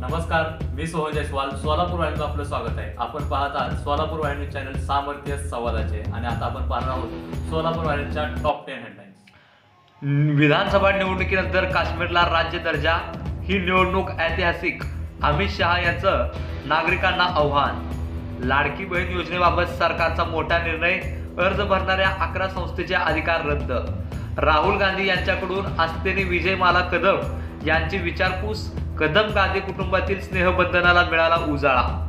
नमस्कार मी सोहन जयस्वाल. सोलापूर वाहिनीचं आपलं स्वागत आहे. आपण पाहत आहात सोलापूर वाहिनी चॅनल सामर्थ्य संवादाचे. आणि आता आपण पाहणार आहोत सोलापूर वाहिनीच्या टॉप टेन हेडलाईन्स विधानसभा निवडणुकीनंतर काश्मीरला राज्य दर्जा ही निवडणूक ऐतिहासिक. अमित शहा यांचं नागरिकांना आव्हान. लाडकी बहीण योजनेबाबत सरकारचा मोठा निर्णय अर्ज भरणाऱ्या अकरा संस्थेचे अधिकार रद्द. राहुल गांधी यांच्याकडून असतेने विजयमाला कदम यांची विचारपूस कदम गांधी कुटुंबातील स्नेहबंधनाला मिळाला उजाळा.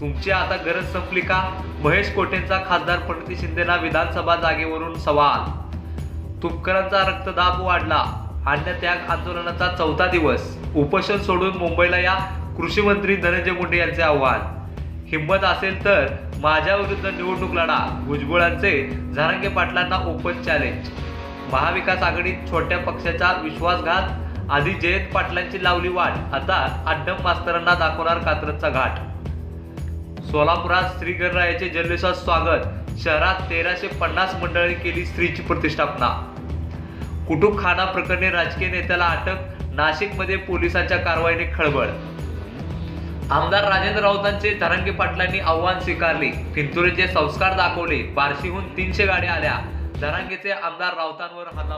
तुमची आता गरज संपली का? महेश कोटेंचा खासदार प्रणिती शिंदेना विधानसभा जागेवरून सवाल. तुपकरांचा रक्तदाब वाढला. अन्नत्याग आंदोलनाचा चौथा दिवस. उपोषण सोडून मुंबईला या कृषी मंत्री धनंजय मुंडे यांचे आव्हान. हिंमत असेल तर माझ्या विरुद्ध निवडणूक लढा. भुजबळांचे झारंगे पाटलांना ओपन चॅलेंज महाविकास आघाडीत छोट्या पक्षाचा विश्वासघात आधी जयंत पाटलांची लावली वाट आता अड्डम मास्तरांना दाखवणार कात्रजचा घाट. सोलापुरात श्रीगणरायाचे जल्लोषात स्वागत शहरात तेराशे पन्नास मंडळी केली स्त्रीची प्रतिष्ठापना. कुटुबखाना प्रकरणी राजकीय नेत्याला अटक नाशिकमध्ये पोलिसांच्या कारवाईने खळबळ. आमदार राजेंद्र राऊतांचे धरंगे पाटलांनी आव्हान स्वीकारले फिंतुरीचे संस्कार दाखवले बार्शीहून तीनशे गाड्या आल्या धरांगेचे आमदार राऊतांवर हल्ला